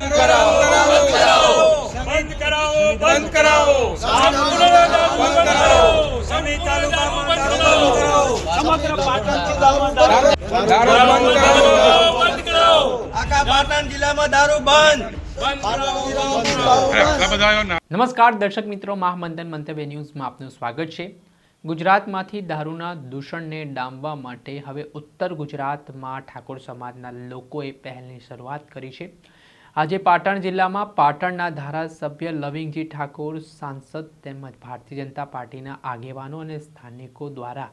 બંધ કરાવો બંધ કરાવો. બંધ કરાવો સમી તાલુકામાં દારૂ બંધ કરાવો. સમગ્ર પાટણ જિલ્લામાં દારૂ બંધ કરાવો. આખા પાટણ જિલ્લામાં દારૂ બંધ. નમસ્કાર દર્શક મિત્રો મહામંથન મંતવ્ય ન્યૂઝમાં આપનું સ્વાગત છે. ગુજરાતમાંથી દારૂના દૂષણને ડામવા માટે હવે ઉત્તર ગુજરાતમાં ઠાકોર સમાજના લોકોએ પહેલની શરૂઆત કરી છે. આજે પાટણ જિલ્લામાં પાટણના ધારાસભ્ય લવિંગજી ઠાકોર, સાંસદ તેમજ ભારતીય જનતા પાર્ટીના આગેવાનો અને સ્થાનિકો દ્વારા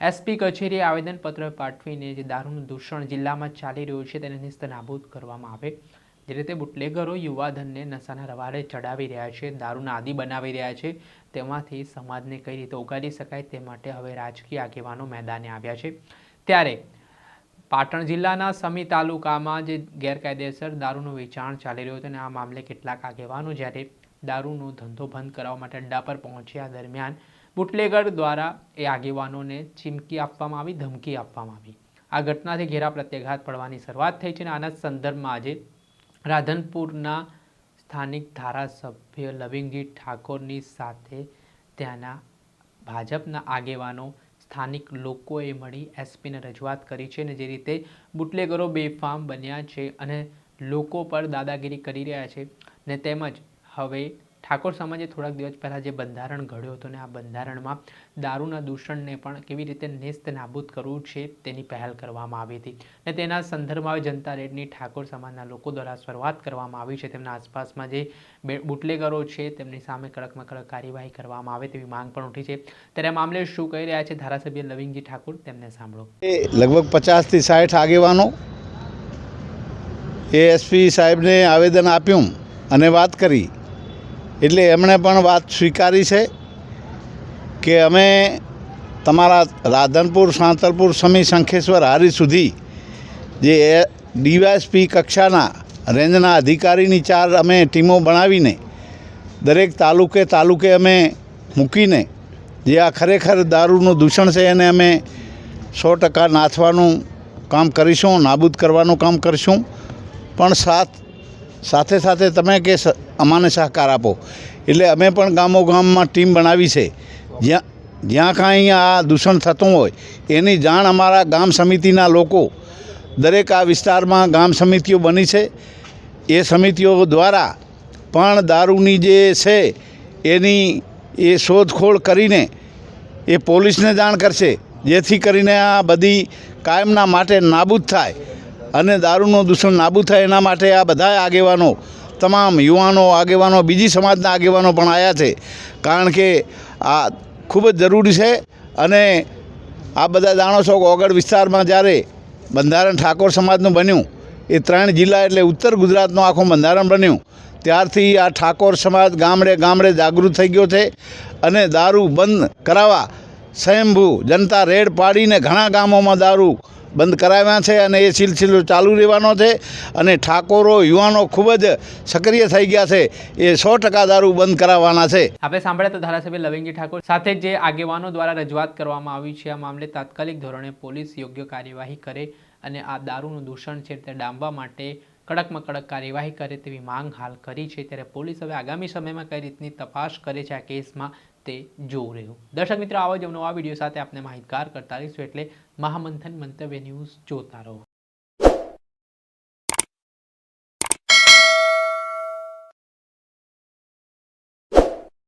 એસપી કચેરીએ આવેદનપત્ર પાઠવીને જે દારૂનું દૂષણ જિલ્લામાં ચાલી રહ્યું છે તેને નિસ્તનાબૂદ કરવામાં આવે. જે રીતે બુટલેગરો યુવાધનને નશાના રવાડે ચડાવી રહ્યા છે, દારૂના આદિ બનાવી રહ્યા છે, તેમાંથી સમાજને કઈ રીતે ઉગાડી શકાય તે માટે હવે રાજકીય આગેવાનો મેદાને આવ્યા છે. ત્યારે પાટણ જિલ્લાના સમી તાલુકામાં જે ગેરકાયદેસર દારૂનું વેચાણ ચાલી રહ્યું હતું અને આ મામલે કેટલાક આગેવાનો જ્યારે દારૂનો ધંધો બંધ કરાવવા માટે અડ્ડા પર પહોંચ્યા દરમિયાન બુટલેગર દ્વારા એ આગેવાનોને ચીમકી આપવામાં આવી, ધમકી આપવામાં આવી. આ ઘટનાથી ઘેરા પ્રત્યાઘાત પડવાની શરૂઆત થઈ છે અને આના સંદર્ભમાં આજે રાધનપુરના સ્થાનિક ધારાસભ્ય લવિંગજી ઠાકોરની સાથે ત્યાંના ભાજપના આગેવાનો સ્થાનિક લોકોએ મળી એસપીને રજૂઆત કરી છે અને જે રીતે બુટલેગરો બેફામ બન્યા છે અને લોકો પર દાદાગીરી કરી રહ્યા છે ને તેમજ હવે ઠાકોર સમાજે થોડાક દિવસ પહેલાં જે બંધારણ ઘડ્યો હતો ને આ બંધારણમાં દારૂના દૂષણને પણ કેવી રીતે નેસ્ત નાબૂદ કરવું છે તેની પહેલ કરવામાં આવી હતી. ને તેના સંદર્ભમાં જનતા રેડની ઠાકોર સમાજના લોકો દ્વારા શરૂઆત કરવામાં આવી છે. તેમના આસપાસમાં જે બુટલેગરો છે તેમની સામે કડકમાં કડક કાર્યવાહી કરવામાં આવે તેવી માંગ પણ ઉઠી છે. ત્યારે મામલે શું કહી રહ્યા છે ધારાસભ્ય લવિંગજી ઠાકોર? તેમને સાંભળો. એ લગભગ પચાસથી સાઠ આગેવાનો એ એસપી સાહેબને આવેદન આપ્યું અને વાત કરી. એટલે એમણે પણ વાત સ્વીકારી છે કે અમે તમારા રાધનપુર, સાંતલપુર, સમી શંખેશ્વર હારી સુધી જે ડીવાયસપી કક્ષાના રેન્જના અધિકારીની ચાર અમે ટીમો બનાવીને દરેક તાલુકે તાલુકે અમે મૂકીને જે આ ખરેખર દારૂનું દૂષણ છે એને અમે સો ટકા નાથવાનું કામ કરીશું, નાબૂદ કરવાનું કામ કરીશું. પણ સાથ સાથે સાથે તમે કે અમાને સહકાર આપો. એટલે અમે પણ ગામો ગામમાં ટીમ બનાવી છે. જ્યાં જ્યાં કાંઈ આ દૂષણ થતું હોય, એની જાણ અમારા ગામ સમિતિના લોકો, દરેક આ વિસ્તારમાં ગામ સમિતિઓ બની છે. એ સમિતિઓ દ્વારા પણ દારૂની જે છે, એની એ શોધખોળ કરીને એ પોલીસને જાણ કરશે. જેથી કરીને આ બધી કાયમના માટે નાબૂદ થાય અને દારૂનું દૂષણ નાબૂદ થાય એના માટે આ બધા આગેવાનો તમામ યુવાનો, આગેવાનો, બીજી સમાજના આગેવાનો પણ આવ્યા છે. કારણ કે આ ખૂબ જ જરૂરી છે અને આ બધા જાણો છો કે ઓગળ વિસ્તારમાં જ્યારે બંધારણ ઠાકોર સમાજનું બન્યું, એ ત્રણ જિલ્લા એટલે ઉત્તર ગુજરાતનું આખું બંધારણ બન્યું, ત્યારથી આ ઠાકોર સમાજ ગામડે ગામડે જાગૃત થઈ ગયો છે અને દારૂ બંધ કરાવવા સ્વયંભૂ જનતા રેડ પાડીને ઘણા ગામોમાં દારૂ બંધ કરાવ્યા છે અને એ સિલસિલો ચાલુ રહેવાનો છે અને ઠાકોરો, યુવાનો ખૂબ જ સક્રિય થઈ ગયા છે. એ સો ટકા દારૂ બંધ કરાવવાના છે. આપણે સાંભળ્યા તો ધારાસભ્ય લવિંગજી ઠાકોર સાથે જે આગેવાનો દ્વારા રજૂઆત કરવામાં આવી છે, આ મામલે તાત્કાલિક ધોરણે પોલીસ યોગ્ય કાર્યવાહી કરે અને આ દારૂનું દૂષણ છે તે ડામવા માટે કડકમાં કડક કાર્યવાહી કરે તેવી માંગ હાલ કરી છે. ત્યારે પોલીસ હવે આગામી સમયમાં કઈ રીતની તપાસ કરે છે આ કેસમાં? તે જોવું રહ્યું. દર્શક મિત્રો, આવા જ નવા વીડિયો સાથે આપને માહિતગાર કરતા રહીશું એટલે મહામંથન મંતવ્ય ન્યૂઝ જોતા રહો.